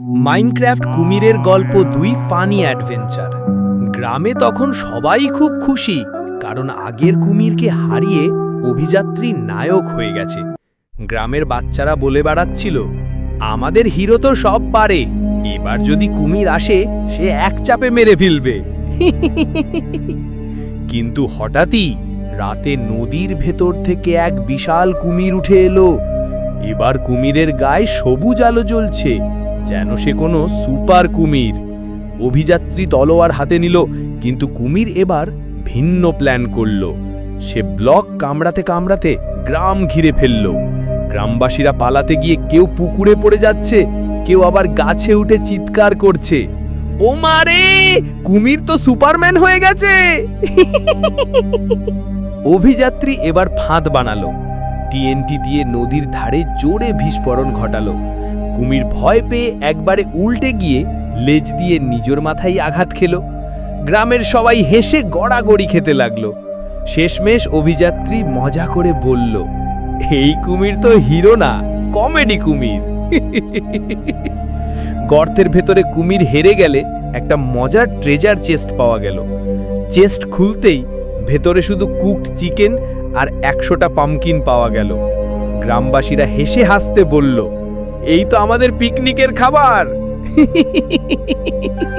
Minecraft কুমিরের গল্প দুই ফানি অ্যাডভেঞ্চার। গ্রামে তখন সবাই খুব খুশি, কারণ আগের কুমিরকে হারিয়ে অভিযাত্রী নায়ক হয়ে গেছে। গ্রামের বাচ্চারা বলে বেড়াচ্ছিল, আমাদের হিরো তো সব পারে, এবার যদি কুমির আসে, সে এক চাপে মেরে ফেলবে। কিন্তু হঠাৎই রাতে নদীর ভেতর থেকে এক বিশাল কুমির উঠে এলো। এবার কুমিরের গায়ে সবুজ আলো জ্বলছে। যেন সে কোনো সুপার কুমির। অভিযাত্রী তলোয়ার হাতে নিল, কিন্তু কুমির এবার ভিন্ন প্ল্যান করল। সে ব্লক কামড়াতে কামড়াতে গ্রাম ঘিরে ফেলল। গ্রামবাসীরা পালাতে গিয়ে কেউ পুকুরে পড়ে যাচ্ছে, কেউ আবার গাছে উঠে চিৎকার করছে। ও মারে কুমির তো সুপারম্যান হয়ে গেছে! অভিযাত্রী এবার ফাঁদ বানালো। টিএনটি দিয়ে নদীর ধারে জোরে বিস্ফোরণ ঘটালো। কুমির ভয় পেয়ে একবারে উল্টে গিয়ে লেজ দিয়ে নিজের মাথায় আঘাত খেলো। গ্রামের সবাই হেসে গড়াগড়ি খেতে লাগল। শেষমেশ অভিযাত্রী মজা করে বলল, এই কুমির তো হিরো না, কমেডি কুমির। গর্তের ভেতরে কুমির হেরে গেলে একটা মজার ট্রেজার চেস্ট পাওয়া গেল। চেস্ট খুলতেই ভেতরে শুধু কুকড চিকেন আর একশোটা পামকিন পাওয়া গেল। গ্রামবাসীরা হেসে হাসতে বলল এই তো আমাদের পিকনিকের খাবার।